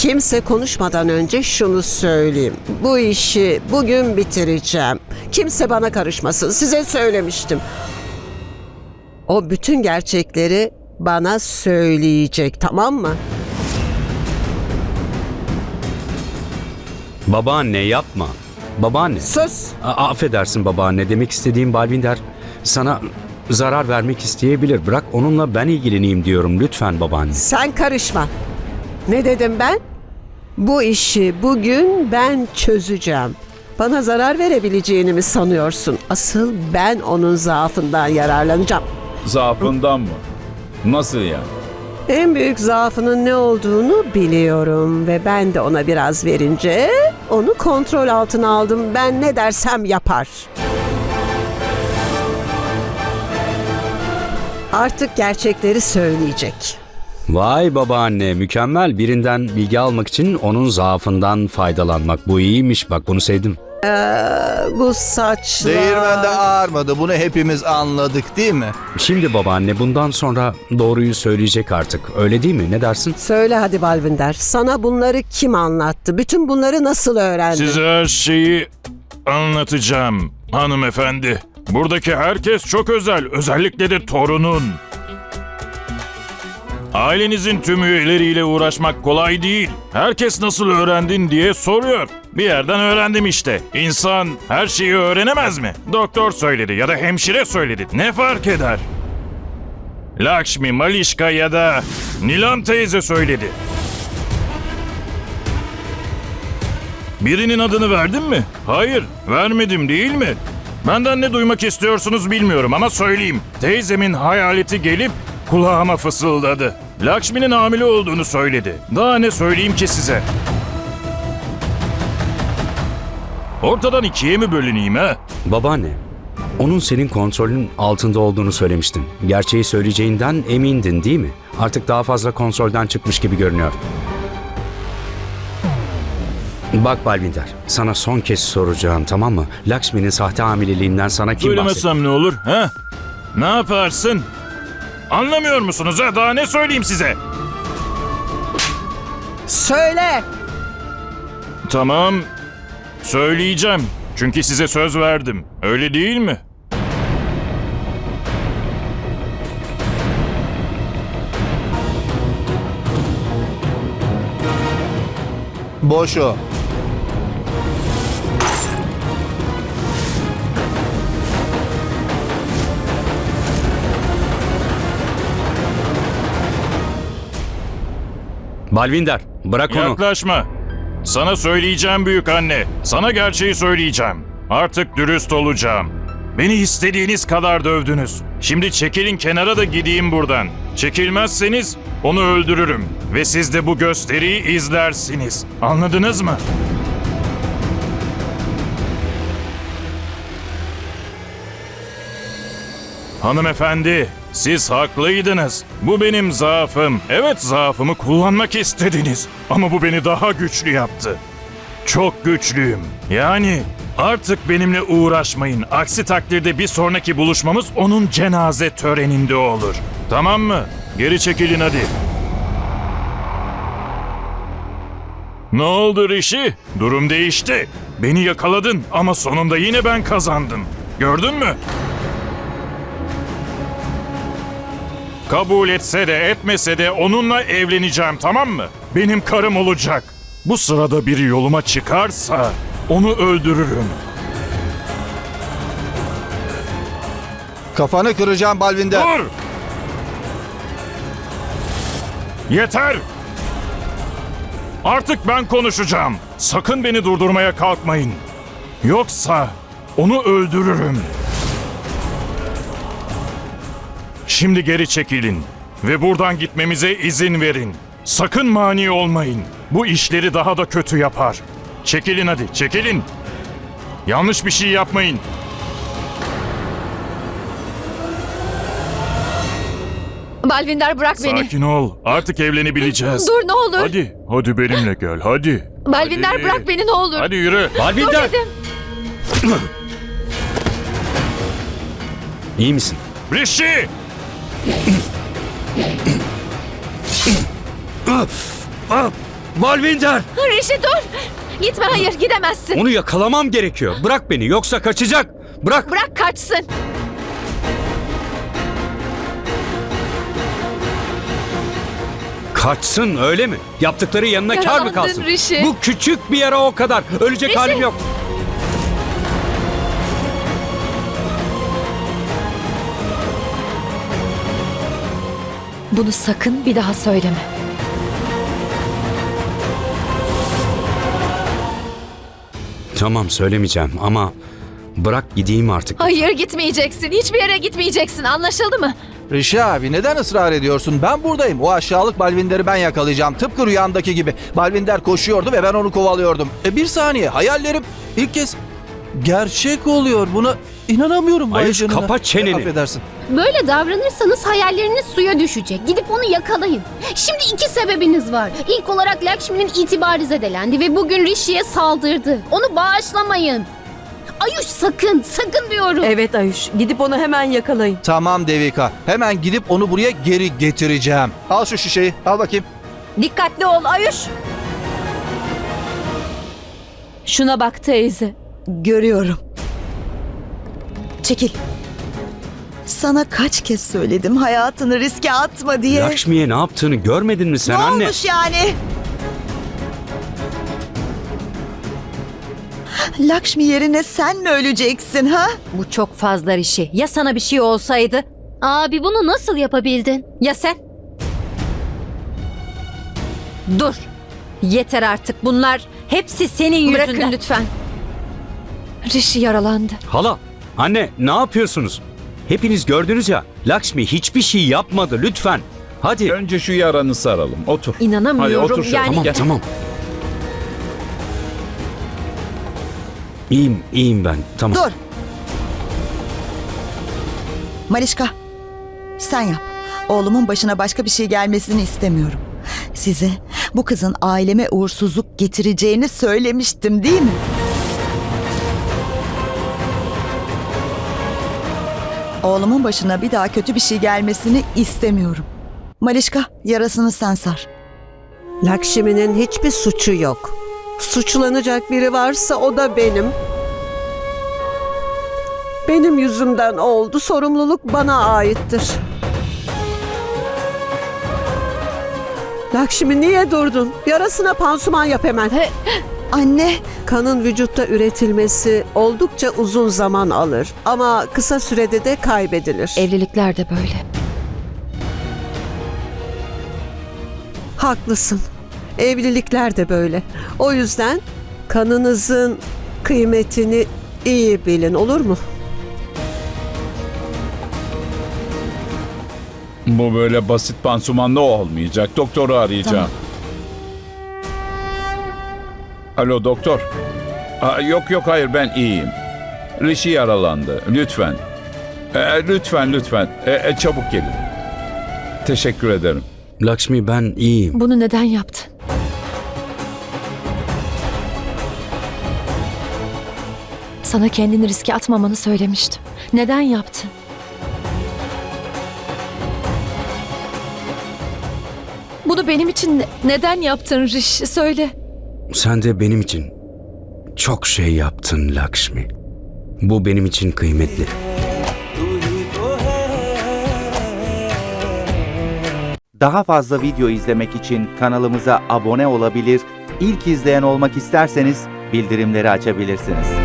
Kimse konuşmadan önce şunu söyleyeyim. Bu işi bugün bitireceğim. Kimse bana karışmasın. Size söylemiştim. O bütün gerçekleri bana söyleyecek, tamam mı? Babaanne yapma. Babaanne. Sus. A- affedersin babaanne demek istediğim Balvinder sana zarar vermek isteyebilir. Bırak onunla ben ilgileneyim diyorum lütfen babaanne. Sen karışma. Ne dedim ben? Bu işi bugün ben çözeceğim. Bana zarar verebileceğini mi sanıyorsun? Asıl ben onun zaafından yararlanacağım. Zaafından mı? Nasıl yani? En büyük zaafının ne olduğunu biliyorum ve ben de ona biraz verince onu kontrol altına aldım. Ben ne dersem yapar. Artık gerçekleri söyleyecek. Vay babaanne mükemmel birinden bilgi almak için onun zaafından faydalanmak. Bu iyiymiş bak bunu sevdim. Bu saçlar... Değirmende ağarmadı. Bunu hepimiz anladık değil mi? Şimdi babaanne bundan sonra doğruyu söyleyecek artık öyle değil mi ne dersin? Söyle hadi Balvinder. Sana bunları kim anlattı? Bütün bunları nasıl öğrendin? Size her şeyi anlatacağım hanımefendi. Buradaki herkes çok özel, özellikle de torunun. Ailenizin tüm üyeleriyle uğraşmak kolay değil. Herkes nasıl öğrendin diye soruyor. Bir yerden öğrendim işte. İnsan her şeyi öğrenemez mi? Doktor söyledi ya da hemşire söyledi. Ne fark eder? Lakshmi, Malişka ya da Nilam teyze söyledi. Birinin adını verdin mi? Hayır, vermedim değil mi? Benden ne duymak istiyorsunuz bilmiyorum ama söyleyeyim. Teyzemin hayaleti gelip kulağıma fısıldadı. Lakshmi'nin hamile olduğunu söyledi. Daha ne söyleyeyim ki size? Ortadan ikiye mi bölüneyim ha? Babaanne onun senin kontrolün altında olduğunu söylemiştin. Gerçeği söyleyeceğinden emindin değil mi? Artık daha fazla kontrolden çıkmış gibi görünüyor. Bak Balvinder, sana son kez soracağım tamam mı? Lakshmi'nin sahte hamileliğinden sana kim bahsetti? Söylemesem ne olur ha? Ne yaparsın? Anlamıyor musunuz ha? Daha ne söyleyeyim size? Söyle! Tamam. Söyleyeceğim. Çünkü size söz verdim. Öyle değil mi? Boş o. Balvinder, bırak onu. Yaklaşma. Sana söyleyeceğim büyük anne. Sana gerçeği söyleyeceğim. Artık dürüst olacağım. Beni istediğiniz kadar dövdünüz. Şimdi çekilin kenara da gideyim buradan. Çekilmezseniz onu öldürürüm. Ve siz de bu gösteriyi izlersiniz. Anladınız mı? Hanımefendi, siz haklıydınız. Bu benim zaafım. Evet zaafımı kullanmak istediniz. Ama bu beni daha güçlü yaptı. Çok güçlüyüm. Yani artık benimle uğraşmayın. Aksi takdirde bir sonraki buluşmamız onun cenaze töreninde olur. Tamam mı? Geri çekilin hadi. Ne oldu Rişi? Durum değişti. Beni yakaladın ama sonunda yine ben kazandım. Gördün mü? Kabul etse de etmese de onunla evleneceğim tamam mı? Benim karım olacak. Bu sırada biri yoluma çıkarsa onu öldürürüm. Kafanı kıracağım Balvinder. Dur! Yeter! Artık ben konuşacağım. Sakın beni durdurmaya kalkmayın. Yoksa onu öldürürüm. Şimdi geri çekilin ve buradan gitmemize izin verin. Sakın mani olmayın. Bu işleri daha da kötü yapar. Çekilin hadi, çekilin. Yanlış bir şey yapmayın. Balvinder bırak beni. Sakin ol. Artık evlenebileceğiz. Dur ne olur. Hadi, hadi benimle gel, hadi. Balvinder Hadi. bırak beni ne olur. Hadi yürü. Dur Balvinder! dedim. İyi misin? Rishi! Balvinder! Rişi dur. Gitme hayır gidemezsin. Onu yakalamam gerekiyor. Bırak beni yoksa kaçacak. Bırak. Bırak kaçsın. Kaçsın öyle mi? Yaptıkları yanına kar mı kalsın? Rişi. Bu küçük bir yara o kadar. Ölecek Rişi. halim yok. Bunu sakın bir daha söyleme. Tamam söylemeyeceğim ama bırak gideyim artık. Hayır gitmeyeceksin. Hiçbir yere gitmeyeceksin. Anlaşıldı mı? Rişi abi neden ısrar ediyorsun? Ben buradayım. O aşağılık Balvinder'i ben yakalayacağım. Tıpkı rüyandaki gibi. Balvinder koşuyordu ve ben onu kovalıyordum. E bir saniye hayallerim ilk kez gerçek oluyor. Buna inanamıyorum. vay Ayuş, canına. kapa çeneni. E, affedersin. Böyle davranırsanız hayalleriniz suya düşecek. Gidip onu yakalayın. Şimdi iki sebebiniz var. İlk olarak Lakshmi'nin itibarı zedelendi ve bugün Rishi'ye saldırdı. Onu bağışlamayın. Ayuş sakın, sakın diyorum. Evet Ayuş, gidip onu hemen yakalayın. Tamam Devika. Hemen gidip onu buraya geri getireceğim. Al şu şişeyi. Al bakayım. Dikkatli ol Ayuş. Şuna bak teyze. Görüyorum. Çekil. Sana kaç kez söyledim hayatını riske atma diye. Lakşmi'ye ne yaptığını görmedin mi sen ne anne? olmuş yani? Lakşmi yerine sen mi öleceksin ha? Bu çok fazla Rişi. Ya sana bir şey olsaydı? Abi bunu nasıl yapabildin? Ya sen? Dur. Yeter artık. Bunlar hepsi senin yüzünden. Bırakın lütfen. Rişi yaralandı. Hala, anne ne yapıyorsunuz? Hepiniz gördünüz ya. Lakşmi hiçbir şey yapmadı lütfen. Hadi. Önce şu yaranı saralım. Otur. İnanamıyorum. Hadi otur şöyle. Yani- Tamam Gel. tamam. İyiyim, iyiyim ben. Tamam. Dur. Malişka, sen yap. Oğlumun başına başka bir şey gelmesini istemiyorum. Size bu kızın aileme uğursuzluk getireceğini söylemiştim değil mi? Oğlumun başına bir daha kötü bir şey gelmesini istemiyorum. Malişka, yarasını sen sar. Lakşmi'nin hiçbir suçu yok. Suçlanacak biri varsa o da benim. Benim yüzümden oldu. Sorumluluk bana aittir. Lakşmi niye durdun? Yarasına pansuman yap hemen. Anne, Kanın vücutta üretilmesi oldukça uzun zaman alır ama kısa sürede de kaybedilir. Evlilikler de böyle. Haklısın. Evlilikler de böyle. O yüzden kanınızın kıymetini iyi bilin olur mu? Bu böyle basit pansumanla olmayacak. Doktoru arayacağım. Alo doktor. Aa, yok yok hayır ben iyiyim. Rishi yaralandı. Lütfen. Ee, lütfen lütfen. Ee, e, çabuk gelin. Teşekkür ederim. Lakşmi ben iyiyim. Bunu neden yaptın? Sana kendini riske atmamanı söylemiştim. Neden yaptın? Bunu benim için ne- neden yaptın Riş? Söyle. Sen de benim için çok şey yaptın Lakşmi. Bu benim için kıymetli. Daha fazla video izlemek için kanalımıza abone olabilir, ilk izleyen olmak isterseniz bildirimleri açabilirsiniz.